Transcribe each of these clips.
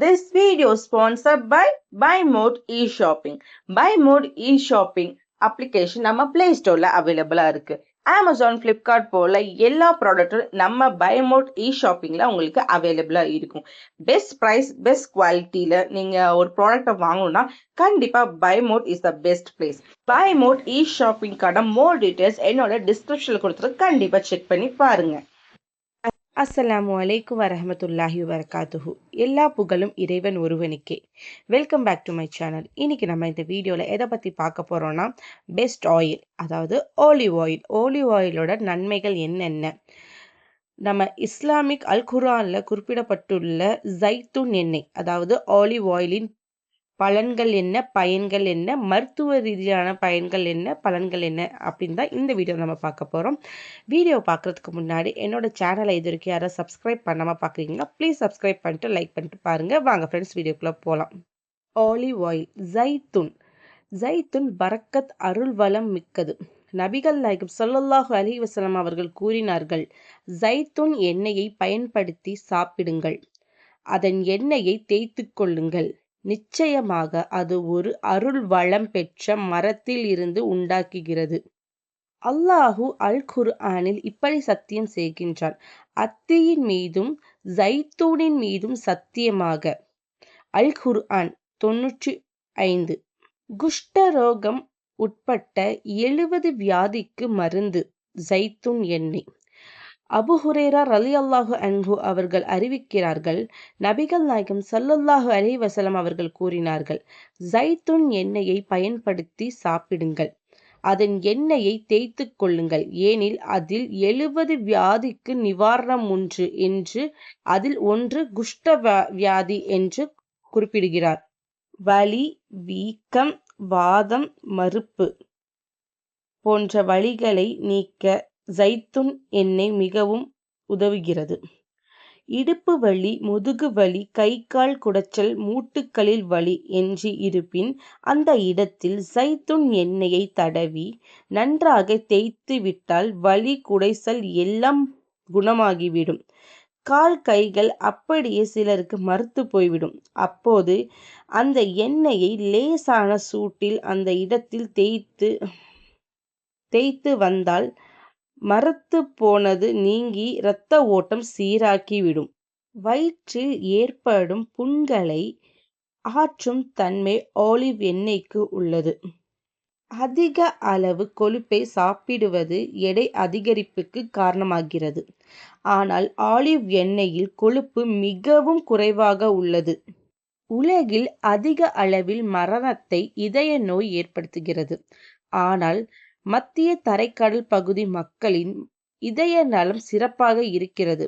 This video sponsored by buy Mode e-shopping. Buy Mode e-shopping application நம்ம play ஸ்டோரில் அவைலபிளா இருக்கு. அமேசான் ஃப்ளிப்கார்ட் போல எல்லா ப்ராடக்ட்டும் நம்ம பயமோட் இ ஷாப்பிங்கில் உங்களுக்கு அவைலபிளாக இருக்கும். பெஸ்ட் ப்ரைஸ் பெஸ்ட் குவாலிட்டியில் நீங்கள் ஒரு ப்ராடக்ட்டை வாங்கணும்னா கண்டிப்பாக Buymode is the best place Buymode e ஷாப்பிங்கான more details என்னோட டிஸ்கிரிப்ஷனில் கொடுத்துருக்கு கண்டிப்பாக செக் பண்ணி பாருங்கள் அஸ்ஸலாமு அலைக்கும் வரமத்துல்லாஹி வரகாத்துஹு எல்லா புகழும் இறைவன் ஒருவனுக்கே. Welcome back to my channel இன்னைக்கு நம்ம இந்த வீடியோவில் எதை பற்றி பார்க்க போகிறோன்னா பெஸ்ட் ஆயில் அதாவது ஓலிவ் ஆயில் ஓலிவ் ஆயிலோட நன்மைகள் என்னென்ன? நம்ம இஸ்லாமிக் அல் குரானில் குறிப்பிடப்பட்டுள்ள ஜைத்துன் எண்ணெய் அதாவது ஆலிவ் ஆயிலின் பலன்கள் என்ன பயன்கள் என்ன மருத்துவ ரீதியான பயன்கள் என்ன பலன்கள் என்ன அப்படின்னு தான் இந்த வீடியோ நம்ம பார்க்க போகிறோம் வீடியோ பார்க்குறதுக்கு முன்னாடி என்னோட சேனலை இது வரைக்கும் யாராவது சப்ஸ்கிரைப் பண்ணாமல் பார்க்குறீங்களா ப்ளீஸ் சப்ஸ்கிரைப் பண்ணிட்டு லைக் பண்ணிட்டு பாருங்கள் வாங்க ஃப்ரெண்ட்ஸ் வீடியோக்குள்ளே போகலாம் ஆலிவ் ஆயில் ஜைத்துன். ஜைத்துன் பரக்கத் அருள் வளம் மிக்கது. நபிகள் நாயகம் சொல்லல்லாஹு அலி வசலம் அவர்கள் கூறினார்கள் ஜைத்துன் எண்ணெயை பயன்படுத்தி சாப்பிடுங்கள். அதன் எண்ணெயை தேய்த்து கொள்ளுங்கள். நிச்சயமாக அது ஒரு அருள் வளம் பெற்ற மரத்தில் இருந்து உண்டாக்குகிறது. அல்லாஹு அல் குர்ஆனில் இப்படி சத்தியம் செய்கின்றான். அத்தியின் மீதும் ஜைத்தூனின் மீதும் சத்தியமாக. அல் குர்ஆன் தொன்னூற்றி ஐந்து. குஷ்டரோகம் உட்பட்ட எழுபது வியாதிக்கு மருந்து ஜைத்தூன் எண்ணெய். அபு ஹுரேரா ரலி அல்லாஹு அன்ஹு அவர்கள் அறிவிக்கிறார்கள் நபிகள் நாயகம் சல்லல்லாஹு அலி வசலம் அவர்கள் கூறினார்கள் ஜைத்துன் எண்ணெயை பயன்படுத்தி சாப்பிடுங்கள் அதன் எண்ணெயை தேய்த்து கொள்ளுங்கள் ஏனில் அதில் எழுபது வியாதிக்கு நிவாரணம் ஒன்று என்று அதில் ஒன்று குஷ்ட வியாதி என்று குறிப்பிடுகிறார். வலி வீக்கம் வாதம் மறுப்பு போன்ற வழிகளை நீக்க ஜைத்துன் எண்ணெய் மிகவும் உதவுகிறது. இடுப்பு வலி முதுகு வலி கை கால் குடைச்சல் மூட்டுக்களில் வலி என்று இருப்பின் அந்த இடத்தில் ஜைத்துன் எண்ணெயை தடவி நன்றாக தேய்த்து விட்டால் வலி குடைசல் எல்லாம் குணமாகிவிடும். கால் கைகள் அப்படியே சிலருக்கு மறுத்து போய்விடும். அப்போது அந்த எண்ணெயை லேசான சூட்டில் அந்த இடத்தில் தேய்த்து தேய்த்து வந்தால் மரத்து போனது நீங்கி இரத்த ஓட்டம் சீராக்கிவிடும். வயிற்றில் ஏற்படும் புண்களை ஆற்றும் தன்மை ஆலிவ் எண்ணெய்க்கு உள்ளது. அதிக அளவு கொழுப்பை சாப்பிடுவது எடை அதிகரிப்புக்கு காரணமாகிறது. ஆனால் ஆலிவ் எண்ணெயில் கொழுப்பு மிகவும் குறைவாக உள்ளது. உலகில் அதிக அளவில் மரணத்தை இதய நோய் ஏற்படுத்துகிறது. ஆனால் மத்திய தரைக்கடல் பகுதி மக்களின் இதய நலம் சிறப்பாக இருக்கிறது.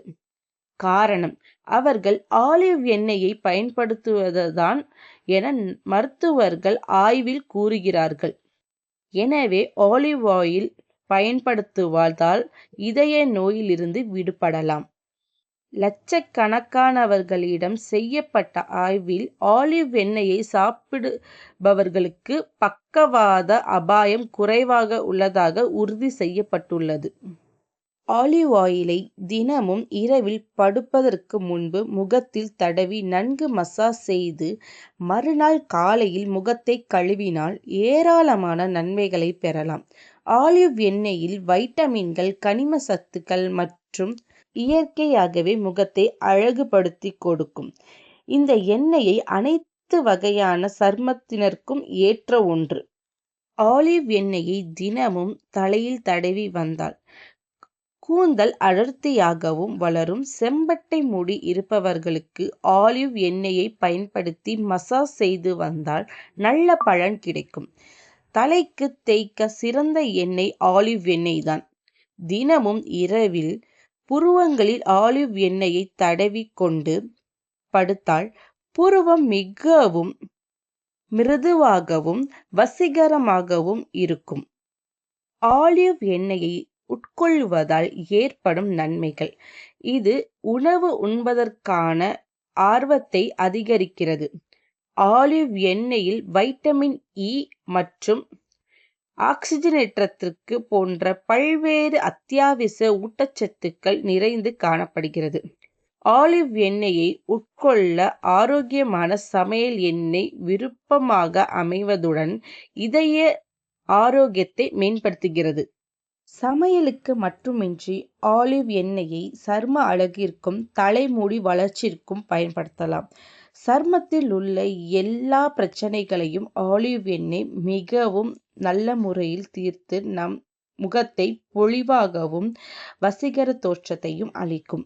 காரணம் அவர்கள் ஆலிவ் எண்ணெயை பயன்படுத்துவதுதான் என மருத்துவர்கள் ஆய்வில் கூறுகிறார்கள். எனவே ஆலிவ் ஆயில் பயன்படுத்துவதால் இதய நோயிலிருந்து விடுபடலாம். லட்சக்கணக்கானவர்களிடம் செய்யப்பட்ட ஆய்வில் ஆலிவ் எண்ணெயை சாப்பிடுபவர்களுக்கு பக்கவாத அபாயம் குறைவாக உள்ளதாக உறுதி செய்யப்பட்டுள்ளது. ஆலிவ் ஆயிலை தினமும் இரவில் படுப்பதற்கு முன்பு முகத்தில் தடவி நன்கு மசாஜ் செய்து மறுநாள் காலையில் முகத்தை கழுவினால் ஏராளமான நன்மைகளை பெறலாம். ஆலிவ் எண்ணெயில் வைட்டமின்கள் கனிம சத்துக்கள் மற்றும் இயற்கையாகவே முகத்தை அழகுபடுத்தி கொடுக்கும். இந்த எண்ணெயை அனைத்து வகையான சர்மத்தினருக்கும் ஏற்ற ஒன்று. ஆலிவ் எண்ணெயை தினமும் தலையில் தடவி வந்தால் கூந்தல் அடர்த்தியாகவும் வளரும். செம்பட்டை முடி இருப்பவர்களுக்கு ஆலிவ் எண்ணெயை பயன்படுத்தி மசாஜ் செய்து வந்தால் நல்ல பலன் கிடைக்கும். தலைக்கு தேய்க்க சிறந்த எண்ணெய் ஆலிவ் எண்ணெய் தான். தினமும் இரவில் புருவங்களில் ஆலிவ் எண்ணெயை தடவி கொண்டு படுத்தால் புருவம் மிகவும் மிருதுவாகவும் வசீகரமாகவும் இருக்கும். ஆலிவ் எண்ணெயை உட்கொள்வதால் ஏற்படும் நன்மைகள். இது உணவு உண்பதற்கான ஆர்வத்தை அதிகரிக்கிறது. ஆலிவ் எண்ணெயில் வைட்டமின் இ மற்றும் ஆக்சிஜனேற்றத்திற்கு போன்ற பல்வேறு அத்தியாவசிய ஊட்டச்சத்துக்கள் நிறைந்து காணப்படுகிறது. ஆலிவ் எண்ணெயை உட்கொள்ள ஆரோக்கியமான சமையல் எண்ணெய் விருப்பமாக அமைவதுடன் இதய ஆரோக்கியத்தை மேம்படுத்துகிறது. சமையலுக்கு மட்டுமின்றி ஆலிவ் எண்ணெயை சரும அழகிற்கும் தலைமுடி வளர்ச்சிக்கும் பயன்படுத்தலாம். சருமத்தில் உள்ள எல்லா பிரச்சனைகளையும் ஆலிவ் எண்ணெய் மிகவும் நல்ல முறையில் தீர்த்து நம் முகத்தை பொலிவாகவும் வசீகர தோற்றத்தையும் அளிக்கும்.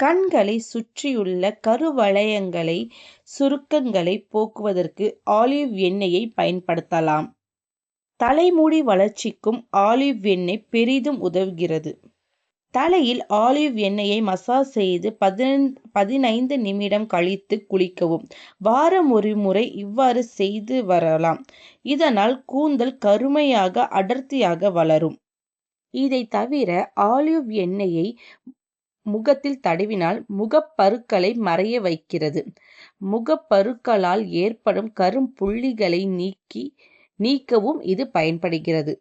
கண்களை சுற்றியுள்ள கருவளையங்களை சுருக்கங்களை போக்குவதற்கு ஆலிவ் எண்ணெயை பயன்படுத்தலாம். தலைமுடி வளர்ச்சிக்கும் ஆலிவ் எண்ணெய் பெரிதும் உதவுகிறது. தலையில் ஆலிவ் எண்ணெயை மசாஜ் செய்து பதினைந்து பதினைந்து நிமிடம் கழித்து குளிக்கவும். வாரம் ஒரு முறை இவ்வாறு செய்து வரலாம். இதனால் கூந்தல் கருமையாக அடர்த்தியாக வளரும். இதை தவிர ஆலிவ் எண்ணெயை முகத்தில் தடவினால் முகப்பருக்களை மறைய வைக்கிறது. முகப்பருக்களால் ஏற்படும் கரும்புள்ளிகளை நீக்கி நீக்கவும் இது பயன்படுகிறது.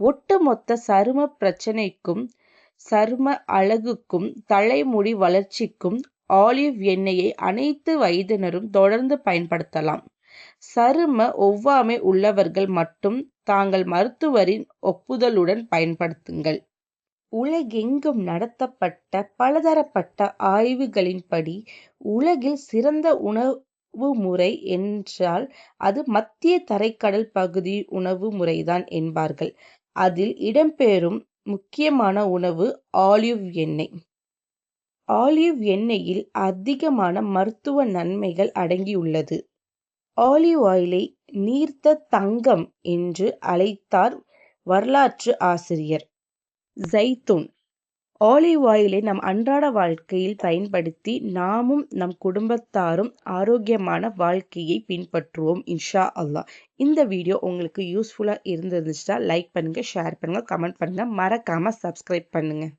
ஒட்டுமொத்த சரும பிரச்சனைக்கும் சரும அழகுக்கும் தலைமுடி வளர்ச்சிக்கும் ஆலிவ் எண்ணெயை அனைத்து வயதினரும் தொடர்ந்து பயன்படுத்தலாம். சரும ஒவ்வாமை உள்ளவர்கள் மட்டும் தாங்கள் மருத்துவரின் ஒப்புதலுடன் பயன்படுத்துங்கள். உலகெங்கும் நடத்தப்பட்ட பலதரப்பட்ட ஆய்வுகளின்படி உலகில் சிறந்த உணவு முறை என்றால் அது மத்திய தரைக்கடல் பகுதி உணவு முறைதான் என்பார்கள். அதில் இடம்பெறும் முக்கியமான உணவு ஆலிவ் எண்ணெய். ஆலிவ் எண்ணெயில் அதிகமான மருத்துவ நன்மைகள் அடங்கியுள்ளது. ஆலிவ் ஆயிலை நீர்த்த தங்கம் என்று அழைத்தார் வரலாற்று ஆசிரியர். ஜைத்தூன் ஆலிவ் ஆயிலை நம் அன்றாட வாழ்க்கையில் பயன்படுத்தி நாமும் நம் குடும்பத்தாரும் ஆரோக்கியமான வாழ்க்கையை பின்பற்றுவோம் இன்ஷா அல்லாஹ். இந்த வீடியோ உங்களுக்கு யூஸ்ஃபுல்லாக இருந்துருந்துச்சுன்னா லைக் பண்ணுங்கள் ஷேர் பண்ணுங்கள் கமெண்ட் பண்ணுங்கள் மறக்காமல் சப்ஸ்கிரைப் பண்ணுங்கள்